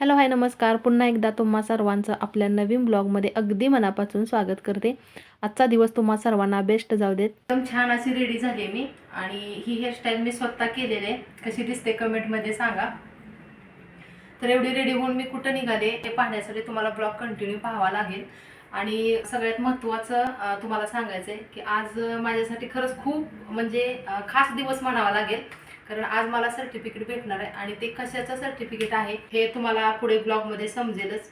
Hello hi नमस्कार. पुन्हा एकदा तुम्हा सर्वांचं आपल्या नवीन ब्लॉगमध्ये अगदी मनापासून स्वागत करते. आजचा दिवस तुम्हा सर्वांना बेस्ट जाऊ देत. एकदम छान अशी रेडी झाली आहे मी आणि ही हेअरस्टाईल मी स्वतः केलेली आहे. कशी दिसते कमेंटमध्ये सांगा. तर एवढी रेडी होऊन मी कुठं निघाले हे पाहण्यासाठी तुम्हाला ब्लॉग कंटिन्यू पाहावा लागेल. आणि सगळ्यात महत्त्वाचं तुम्हाला सांगायचं आहे की आज माझ्यासाठी खरंच खूप म्हणजे खास दिवस म्हणावा लागेल. कारण आज मला सर्टिफिकेट भेटणार आहे आणि ते कशाचं सर्टिफिकेट आहे हे तुम्हाला पुढे ब्लॉगमध्ये समजेलच.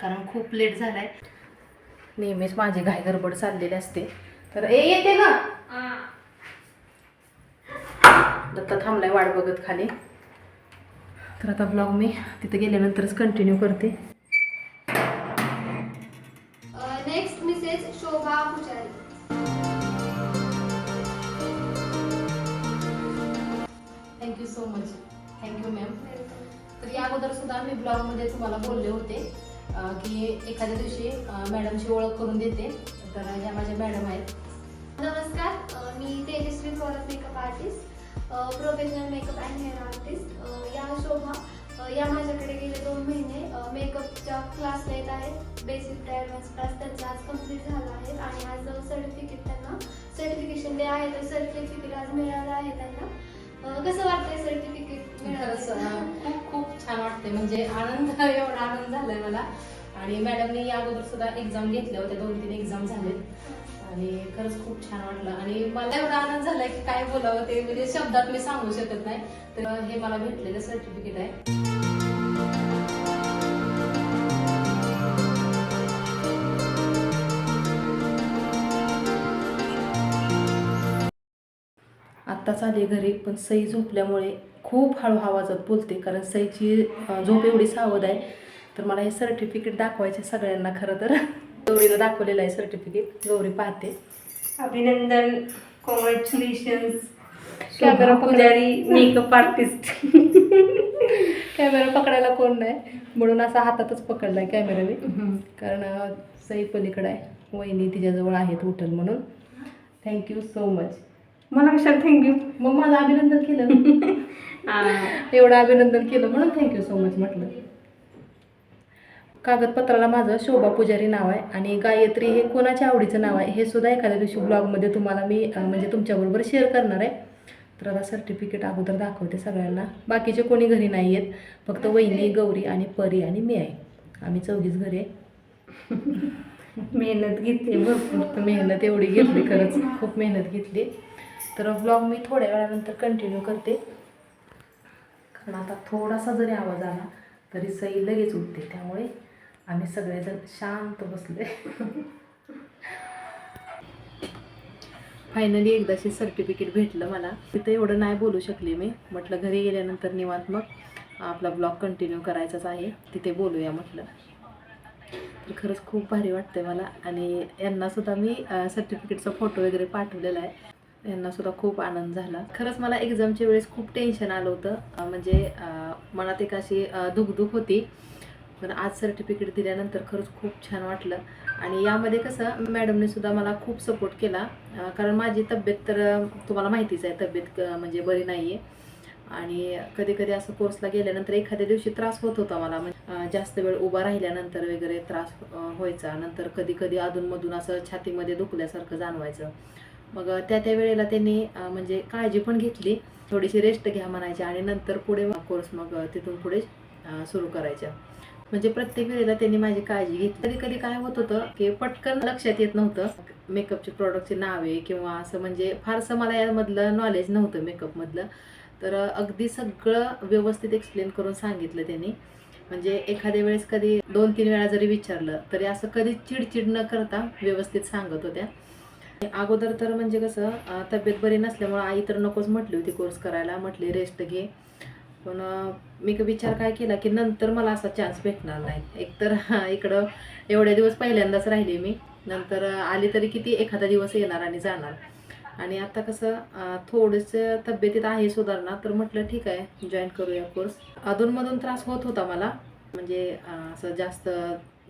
कारण खूप लेट झालं आहे नेहमीच माझी घाई गडबड चाललेली असते. तर ए येते ना दत्ता थांबलाय वाट बघत खाली. तर आता ब्लॉग मी तिथे गेल्यानंतरच कंटिन्यू करते. So much thank you ma'am तर या अगोदर सुद्धा मी ब्लॉगमध्ये तुम्हाला बोलले होते की एखाद्या दिवशी मॅडमची ओळख करून देते. तर ह्या माझ्या मॅडम आहेत. नमस्कार मी Tejaswi Thorat makeup artist professional makeup and hair artist या शोभा या माझ्याकडे गेले दोन महिने. मेकअपच्या क्लास येत आहेत. बेसिक ते ॲडव्हान्स क्लास त्यांचा आज कंप्लीट झाला आहे. आणि आज सर्टिफिकेट त्यांना सर्टिफिकेशन दे आहे तर सर्टिफिकेट आज मिळालं आहे. त्यांना कसं वाटतंय सर्टिफिकेट मिळालं खूप खूप छान वाटते म्हणजे आनंद एवढा आनंद झालाय मला. आणि मॅडमने या अगोदर सुद्धा एक्झाम घेतल्या होत्या दोन तीन एक्झाम झालेत. आणि खरंच खूप छान वाटलं. आणि मला एवढा आनंद झालाय की काय बोलावं ते म्हणजे शब्दात मी सांगू शकत नाही. तर हे मला भेटलेलं सर्टिफिकेट आहे. आत्ताच आले घरी पण सई झोपल्यामुळे खूप हळू आवाजात बोलते. कारण सईची झोप एवढी सावध आहे. तर मला हे सर्टिफिकेट दाखवायचे सगळ्यांना खरं तर. गौरीला दाखवलेलं आहे सर्टिफिकेट गौरी पाहते. अभिनंदन. Congratulations camera Pujari makeup artist camera पकडायला कोण नाही. म्हणून असा हातातच पकडलाय कॅमेराने कारण सई पलीकडे आहे. वहिनी तिच्याजवळ आहेत उठल म्हणून. थँक्यू सो मच मला कशाला थँक्यू मग माझं अभिनंदन केलं. एवढं अभिनंदन केलं म्हणून थँक्यू सो मच म्हटलं. कागदपत्राला माझं शोभा पुजारी नाव आहे आणि गायत्री हे कोणाच्या आवडीचं नाव आहे हे सुद्धा एखाद्या दिवशी ब्लॉगमध्ये तुम्हाला मी म्हणजे तुमच्याबरोबर शेअर करणार आहे. तर आता सर्टिफिकेट अगोदर दाखवते सगळ्यांना. बाकीचे कोणी घरी नाही आहेत. फक्त वहिनी गौरी आणि परी आणि मी आहे. आम्ही चौघीच घरी आहे. मेहनत घेतली भरपूर. मेहनत एवढी घेतली खरंच. खूप मेहनत घेतली तर ब्लॉग मी थोड्या वेळानंतर कंटिन्यू करते. कारण आता थोडासा जरी आवाज आला तरी सई लगेच उठते. त्यामुळे आम्ही सगळेजण शांत बसले फायनली एकदाशी सर्टिफिकेट भेटलं मला. तिथं एवढं नाही बोलू शकले मी. म्हटलं घरी गेल्यानंतर निवांत मग आपला ब्लॉग कंटिन्यू करायचाच आहे. तिथे बोलूया म्हटलं. तर खरंच खूप भारी वाटतंय मला. आणि यांनासुद्धा मी सर्टिफिकेटचा फोटो वगैरे पाठवलेला आहे. यांनासुद्धा खूप आनंद झाला. खरंच मला एक्झामच्या वेळेस खूप टेन्शन आलं होतं. म्हणजे मनात एक अशी दुखदुख होती. पण आज सर्टिफिकेट दिल्यानंतर खरंच खूप छान वाटलं. आणि यामध्ये कसं मॅडमने सुद्धा मला खूप सपोर्ट केला. कारण माझी तब्येत तर तुम्हाला माहितीच आहे तब्येत म्हणजे बरी नाही आहे आणि कधी कधी असं कोर्सला गेल्यानंतर एखाद्या दिवशी त्रास होत होता मला. म्हणजे जास्त वेळ उभा राहिल्यानंतर वगैरे त्रास व्हायचा. नंतर कधी कधी अधूनमधून असं छातीमध्ये दुखल्यासारखं जाणवायचं. मग त्या त्या वेळेला त्यांनी म्हणजे काळजी पण घेतली. थोडीशी रेस्ट घ्या म्हणायच्या आणि नंतर पुढे कोर्स मग तिथून पुढे सुरू करायच्या. म्हणजे प्रत्येक वेळेला त्यांनी माझी काळजी घेतली. कधी कधी काय होत होतं की पटकन लक्षात येत नव्हतं. मेकअपचे प्रॉडक्टचे नावे किंवा असं म्हणजे फारसं मला यामधलं नॉलेज नव्हतं मेकअपमधलं तर अगदी सगळं व्यवस्थित एक्सप्लेन करून सांगितलं त्यांनी. म्हणजे एखाद्या वेळेस कधी दोन तीन वेळा जरी विचारलं तरी असं कधी चिडचिड न करता व्यवस्थित सांगत होत्या. अगोदर तर म्हणजे कसं तब्येत बरी नसल्यामुळं आई तर नकोच म्हटली होती कोर्स करायला म्हटली रेस्ट घे. पण मी क- विचार काय केला की नंतर मला असा चान्स भेटणार नाही. एकतर इकडं एवढ्या दिवस पहिल्यांदाच राहिले मी. नंतर आली तरी किती एखादा दिवस येणार आणि जाणार. आणि आता कसं थोडंसं तब्येतीत आहे सुधारणा तर म्हटलं ठीक आहे जॉईन करूया कोर्स अधूनमधून त्रास होत होता मला. म्हणजे असं जास्त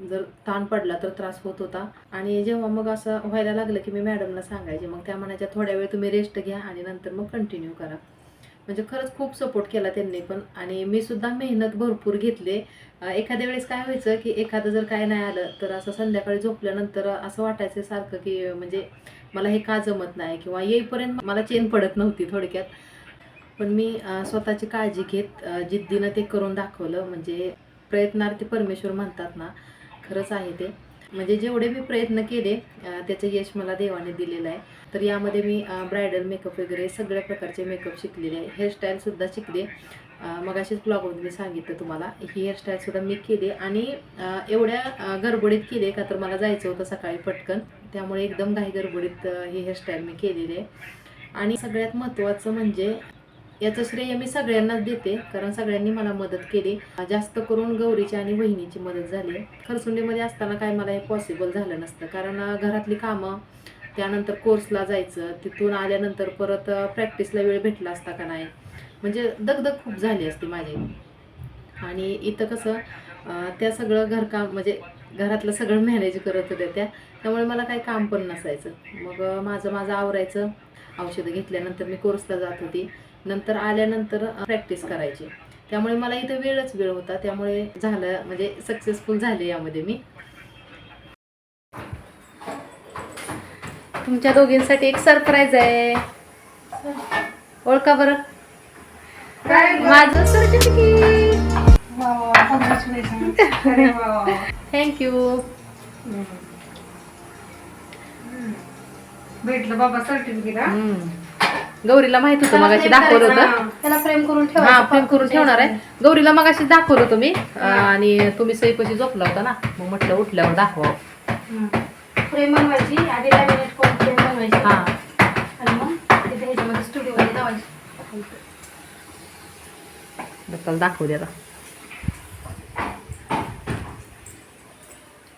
जर ताण पडला तर त्रास होत होता. आणि जेव्हा मग असं व्हायला लागलं की मी मॅडमला सांगायचे मग त्या म्हणायच्या थोड्या वेळ तुम्ही रेस्ट घ्या आणि नंतर मग कंटिन्यू करा. म्हणजे खरंच खूप सपोर्ट केला त्यांनी पण. आणि मी सुद्धा मेहनत भरपूर घेतले. एखाद्या वेळेस काय व्हायचं की एखादं जर काय नाही आलं तर असं संध्याकाळी झोपल्यानंतर असं वाटायचं सारखं की म्हणजे मला हे का जमत नाही किंवा येईपर्यंत मला चेन पडत नव्हती थोडक्यात. पण मी स्वतःची काळजी घेत जिद्दीनं ते करून दाखवलं. म्हणजे प्रयत्नार्थी परमेश्वर म्हणतात ना खरंच आहे ते. म्हणजे जेवढे मी प्रयत्न केले त्याचं यश मला देवाने दिलेलं आहे. तर यामध्ये मी ब्रायडल मेकअप वगैरे सगळ्या प्रकारचे मेकअप शिकलेले आहे. हेअरस्टाईलसुद्धा शिकले. मग मगाशीच ब्लॉगमध्ये मी सांगितलं तुम्हाला. ही हेअरस्टाईलसुद्धा मी केली आणि एवढ्या गडबडीत केले का तर मला जायचं होतं सकाळी पटकन. त्यामुळे एकदम घाई गडबडीत ही हेअरस्टाईल मी केलेली आहे. आणि सगळ्यात महत्त्वाचं म्हणजे याचं श्रेय मी सगळ्यांनाच देते कारण सगळ्यांनी मला मदत केली. जास्त करून गौरीची आणि वहिनीची मदत झाली. खरसुंडीमध्ये असताना काय मला हे पॉसिबल झालं नसतं. कारण घरातली कामं त्यानंतर कोर्सला जायचं तिथून आल्यानंतर परत प्रॅक्टिसला वेळ भेटला असता का नाही? म्हणजे दगदग खूप झाली असती माझी. आणि इथं कसं त्या सगळं घरकाम म्हणजे घरातलं सगळं मॅनेज करत होत्या त्या. त्यामुळे मला काही काम पण नसायचं. मग माझं माझं आवरायचं. औषधं घेतल्यानंतर मी कोर्सला जात होती. नंतर आल्यानंतर प्रॅक्टिस करायची. त्यामुळे मला इथं वेळच वेळ होता. त्यामुळे झालं म्हणजे सक्सेसफुल झाले यामध्ये मी. तुमच्या दोघींसाठी एक सरप्राईज आहे. ओळखा बरं. माझं सर्टिफिकेट थँक्यू भेटलं बाबा सर्टिफिकेट गौरीला माहीत होतं मगाशी दाखवलं होतं. त्याला फ्रेम करून हा फ्रेम करून ठेवणार आहे. गौरीला मगाशी दाखवलं होतं मी आणि तुम्ही सईपाशी झोपला होता ना. मग म्हटलं उठल्यावर दाखवा फ्रेम बनवायची. आधी लॅमिनेट करून फ्रेम बनवायची. हा. आणि मग तिथे ह्याच्यामध्ये स्टुडिओमध्ये लावायची. दत्ताला दाखवू द्या आता.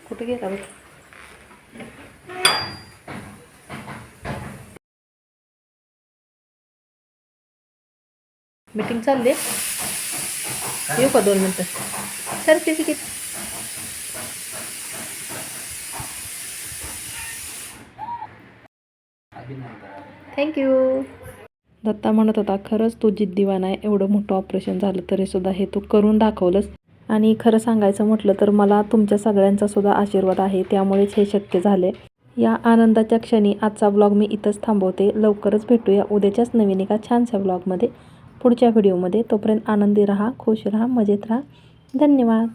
कुठे गेला बघ मीटिंग चालली येऊ का दोन मिनटं? सर्टिफिकेट थँक्यू दत्ता म्हणत होता खरंच तू जिद्दीवान आहे. एवढं मोठं ऑपरेशन झालं तरी सुद्धा हे तू करून दाखवलंस. आणि खरं सांगायचं म्हटलं तर मला तुमच्या सगळ्यांचा सुद्धा आशीर्वाद आहे. त्यामुळेच हे शक्य झाले. या आनंदाच्या क्षणी आजचा ब्लॉग मी इथंच थांबवते. लवकरच भेटूया. उद्याच्याच नवीन एका छानशा ब्लॉगमध्ये पुढच्या व्हिडिओमध्ये. तोपर्यंत आनंदी राहा खुश राहा मजेत राहा. धन्यवाद.